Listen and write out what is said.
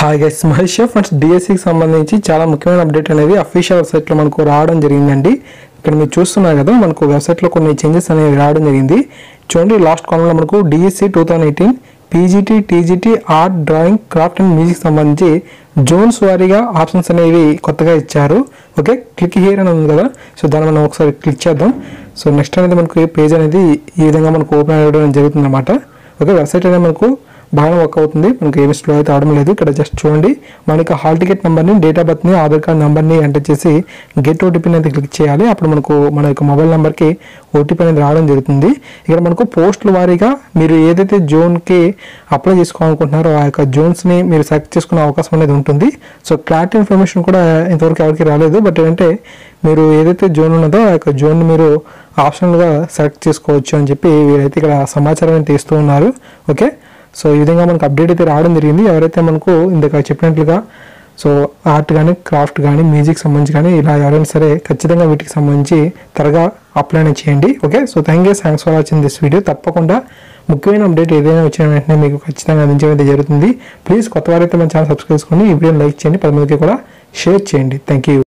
Hi guys Mahesh friends డిఎస్సికి సంబంధించి చాలా ముఖ్యమైన అప్డేట్ అనేది అఫీషియల్ వెబ్సైట్లో మనకు రావడం జరిగిందండి. ఇక్కడ మీరు చూస్తున్నారు కదా మనకు వెబ్సైట్లో కొన్ని చేంజెస్ అనేవి రావడం జరిగింది. చూడండి లాస్ట్ కాలంలో మనకు DSC two thousand eighteen PGT TGT art drawing craft and music సంబంధించి జోన్స్ వారీగా ఆప్షన్స్ అనేవి కొత్తగా ఇచ్చారు. ఓకే క్లిక్ హియర్ అని ఉంది కదా సో దాన్ని మనం ఒకసారి క్లిక్ చేద్దాం. సో నెక్స్ట్ అనేది మనకు పేజ్ అనేది ఈ విధంగా మనకు ఓపెన్ అవ్వడం జరుగుతుంది అనమాట ఓకే వెబ్సైట్ అనేది మనకు బాగా వర్క్ అవుతుంది. మనకి ఏమి స్లో అయితే అవడం లేదు ఇక్కడ జస్ట్ చూడండి. మనకి హాల్ టికెట్ నెంబర్ని డేట్ ఆఫ్ బర్త్ని ఆధార్ కార్డ్ నెంబర్ని ఎంటర్ చేసి గెట్ ఓటీపీని అయితే క్లిక్ చేయాలి. అప్పుడు మనకు మన యొక్క మొబైల్ నెంబర్కి ఓటీపీ అనేది రావడం జరుగుతుంది. ఇక్కడ మనకు పోస్టుల వారీగా మీరు ఏదైతే జోన్కి అప్లై చేసుకోవాలనుకుంటున్నారో ఆ యొక్క జోన్స్ని మీరు సెలెక్ట్ చేసుకునే అవకాశం అనేది ఉంటుంది. సో క్లారిటీ ఇన్ఫర్మేషన్ కూడా ఇంతవరకు ఎవరికి రాలేదు. బట్ ఏంటంటే మీరు ఏదైతే జోన్ ఉన్నదో ఆ యొక్క జోన్ మీరు ఆప్షనల్గా సెలెక్ట్ చేసుకోవచ్చు అని చెప్పి వీరైతే ఇక్కడ సమాచారం తీస్తూ ఉన్నారు. ఓకే? సో ఈ విధంగా మనకు అప్డేట్ అయితే రావడం జరిగింది. ఎవరైతే మనకు ఇందాక చెప్పినట్లుగా సో ఆర్ట్ కానీ క్రాఫ్ట్ కానీ మ్యూజిక్ సంబంధించి కానీ ఇలా ఎవరైనా సరే ఖచ్చితంగా వీటికి సంబంధించి త్వరగా అప్లై చేయండి. Okay? So thank you. Thanks for watching this video. తప్పకుండా ముఖ్యమైన అప్డేట్ ఏదైనా వచ్చిన వెంటనే మీకు ఖచ్చితంగా అందించడం అయితే జరుగుతుంది. ప్లీజ్ కొత్త వారైతే మన ఛానల్ సబ్స్క్రైబ్ చేసుకోండి. ఈ వీడియోని లైక్ చేయండి. పది మందికి కూడా షేర్ చేయండి. Thank you.